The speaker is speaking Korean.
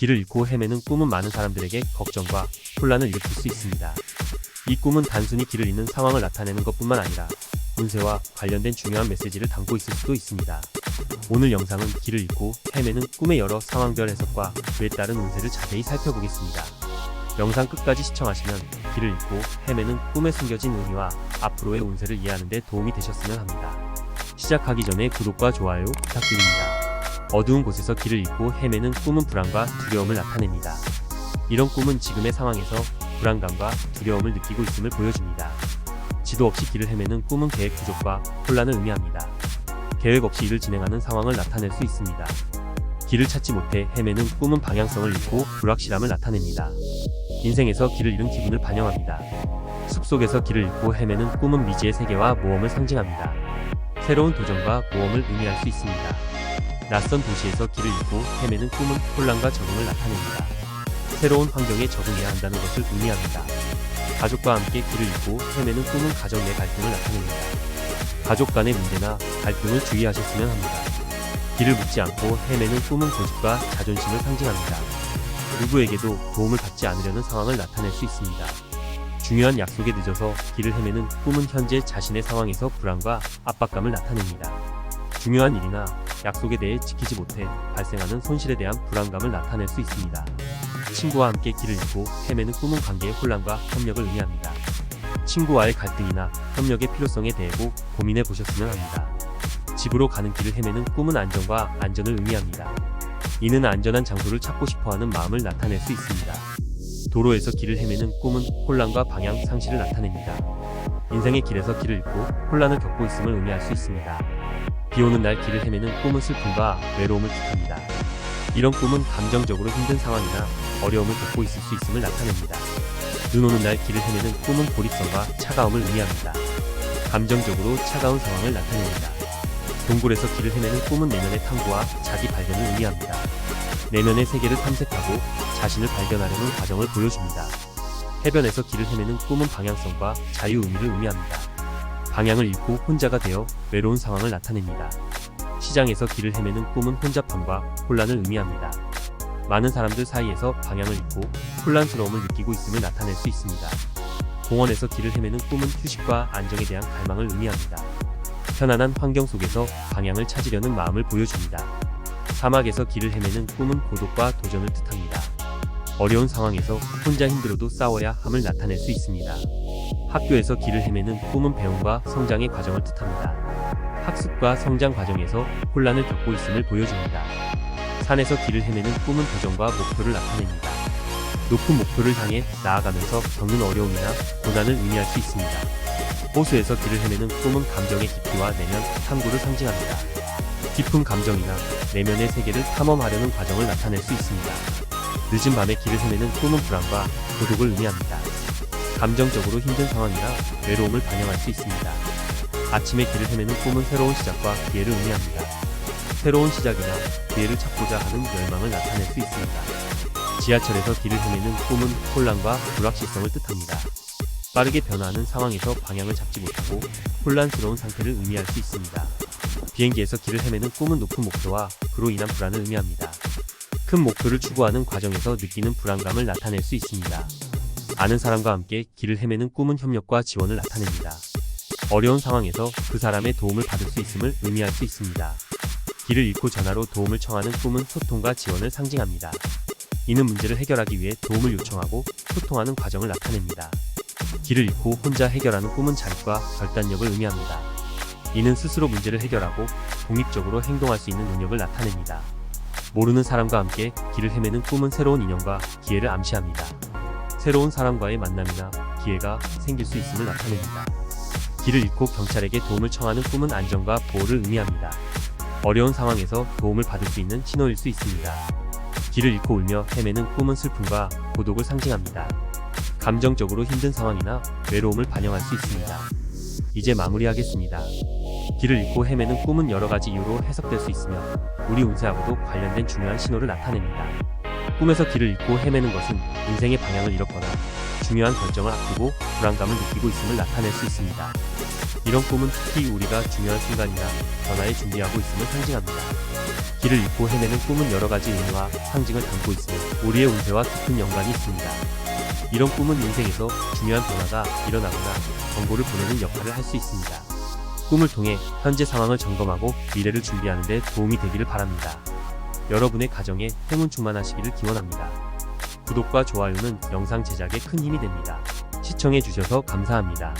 길을 잃고 헤매는 꿈은 많은 사람들에게 걱정과 혼란을 일으킬 수 있습니다. 이 꿈은 단순히 길을 잃는 상황을 나타내는 것뿐만 아니라 운세와 관련된 중요한 메시지를 담고 있을 수도 있습니다. 오늘 영상은 길을 잃고 헤매는 꿈의 여러 상황별 해석과 그에 따른 운세를 자세히 살펴보겠습니다. 영상 끝까지 시청하시면 길을 잃고 헤매는 꿈에 숨겨진 의미와 앞으로의 운세를 이해하는 데 도움이 되셨으면 합니다. 시작하기 전에 구독과 좋아요 부탁드립니다. 어두운 곳에서 길을 잃고 헤매는 꿈은 불안과 두려움을 나타냅니다. 이런 꿈은 지금의 상황에서 불안감과 두려움을 느끼고 있음을 보여줍니다. 지도 없이 길을 헤매는 꿈은 계획 부족과 혼란을 의미합니다. 계획 없이 일을 진행하는 상황을 나타낼 수 있습니다. 길을 찾지 못해 헤매는 꿈은 방향성을 잃고 불확실함을 나타냅니다. 인생에서 길을 잃은 기분을 반영합니다. 숲속에서 길을 잃고 헤매는 꿈은 미지의 세계와 모험을 상징합니다. 새로운 도전과 모험을 의미할 수 있습니다. 낯선 도시에서 길을 잃고 헤매는 꿈은 혼란과 적응을 나타냅니다. 새로운 환경에 적응해야 한다는 것을 의미합니다. 가족과 함께 길을 잃고 헤매는 꿈은 가정 내 갈등을 나타냅니다. 가족 간의 문제나 갈등을 주의하셨으면 합니다. 길을 묻지 않고 헤매는 꿈은 고집과 자존심을 상징합니다. 누구에게도 도움을 받지 않으려는 상황을 나타낼 수 있습니다. 중요한 약속에 늦어서 길을 헤매는 꿈은 현재 자신의 상황에서 불안과 압박감을 나타냅니다. 중요한 일이나 약속에 대해 지키지 못해 발생하는 손실에 대한 불안감을 나타낼 수 있습니다. 친구와 함께 길을 잃고 헤매는 꿈은 관계의 혼란과 협력을 의미합니다. 친구와의 갈등이나 협력의 필요성에 대해 꼭 고민해 보셨으면 합니다. 집으로 가는 길을 헤매는 꿈은 안정과 안전을 의미합니다. 이는 안전한 장소를 찾고 싶어하는 마음을 나타낼 수 있습니다. 도로에서 길을 헤매는 꿈은 혼란과 방향 상실을 나타냅니다. 인생의 길에서 길을 잃고 혼란을 겪고 있음을 의미할 수 있습니다. 비 오는 날 길을 헤매는 꿈은 슬픔과 외로움을 뜻합니다. 이런 꿈은 감정적으로 힘든 상황이나 어려움을 겪고 있을 수 있음을 나타냅니다. 눈 오는 날 길을 헤매는 꿈은 고립성과 차가움을 의미합니다. 감정적으로 차가운 상황을 나타냅니다. 동굴에서 길을 헤매는 꿈은 내면의 탐구와 자기 발견을 의미합니다. 내면의 세계를 탐색하고 자신을 발견하려는 과정을 보여줍니다. 해변에서 길을 헤매는 꿈은 방향성과 자유 의미를 의미합니다. 방향을 잃고 혼자가 되어 외로운 상황을 나타냅니다. 시장에서 길을 헤매는 꿈은 혼잡함과 혼란을 의미합니다. 많은 사람들 사이에서 방향을 잃고 혼란스러움을 느끼고 있음을 나타낼 수 있습니다. 공원에서 길을 헤매는 꿈은 휴식과 안정에 대한 갈망을 의미합니다. 편안한 환경 속에서 방향을 찾으려는 마음을 보여줍니다. 사막에서 길을 헤매는 꿈은 고독과 도전을 뜻합니다. 어려운 상황에서 혼자 힘들어도 싸워야 함을 나타낼 수 있습니다. 학교에서 길을 헤매는 꿈은 배움과 성장의 과정을 뜻합니다. 학습과 성장 과정에서 혼란을 겪고 있음을 보여줍니다. 산에서 길을 헤매는 꿈은 도전과 목표를 나타냅니다. 높은 목표를 향해 나아가면서 겪는 어려움이나 고난을 의미할 수 있습니다. 호수에서 길을 헤매는 꿈은 감정의 깊이와 내면, 탐구를 상징합니다. 깊은 감정이나 내면의 세계를 탐험하려는 과정을 나타낼 수 있습니다. 늦은 밤에 길을 헤매는 꿈은 불안과 고독을 의미합니다. 감정적으로 힘든 상황이나 외로움을 반영할 수 있습니다. 아침에 길을 헤매는 꿈은 새로운 시작과 기회를 의미합니다. 새로운 시작이나 기회를 찾고자 하는 열망을 나타낼 수 있습니다. 지하철에서 길을 헤매는 꿈은 혼란과 불확실성을 뜻합니다. 빠르게 변화하는 상황에서 방향을 잡지 못하고 혼란스러운 상태를 의미할 수 있습니다. 비행기에서 길을 헤매는 꿈은 높은 목표와 그로 인한 불안을 의미합니다. 큰 목표를 추구하는 과정에서 느끼는 불안감을 나타낼 수 있습니다. 아는 사람과 함께 길을 헤매는 꿈은 협력과 지원을 나타냅니다. 어려운 상황에서 그 사람의 도움을 받을 수 있음을 의미할 수 있습니다. 길을 잃고 전화로 도움을 청하는 꿈은 소통과 지원을 상징합니다. 이는 문제를 해결하기 위해 도움을 요청하고 소통하는 과정을 나타냅니다. 길을 잃고 혼자 해결하는 꿈은 자립과 결단력을 의미합니다. 이는 스스로 문제를 해결하고 독립적으로 행동할 수 있는 능력을 나타냅니다. 모르는 사람과 함께 길을 헤매는 꿈은 새로운 인연과 기회를 암시합니다. 새로운 사람과의 만남이나 기회가 생길 수 있음을 나타냅니다. 길을 잃고 경찰에게 도움을 청하는 꿈은 안전과 보호를 의미합니다. 어려운 상황에서 도움을 받을 수 있는 신호일 수 있습니다. 길을 잃고 울며 헤매는 꿈은 슬픔과 고독을 상징합니다. 감정적으로 힘든 상황이나 외로움을 반영할 수 있습니다. 이제 마무리하겠습니다. 길을 잃고 헤매는 꿈은 여러 가지 이유로 해석될 수 있으며 우리 운세하고도 관련된 중요한 신호를 나타냅니다. 꿈에서 길을 잃고 헤매는 것은 인생의 방향을 잃었거나 중요한 결정을 앞두고 불안감을 느끼고 있음을 나타낼 수 있습니다. 이런 꿈은 특히 우리가 중요한 순간이나 변화에 준비하고 있음을 상징합니다. 길을 잃고 헤매는 꿈은 여러 가지 의미와 상징을 담고 있으며 우리의 운세와 깊은 연관이 있습니다. 이런 꿈은 인생에서 중요한 변화가 일어나거나 정보를 보내는 역할을 할 수 있습니다. 꿈을 통해 현재 상황을 점검하고 미래를 준비하는 데 도움이 되기를 바랍니다. 여러분의 가정에 행운 충만하시기를 기원합니다. 구독과 좋아요는 영상 제작에 큰 힘이 됩니다. 시청해 주셔서 감사합니다.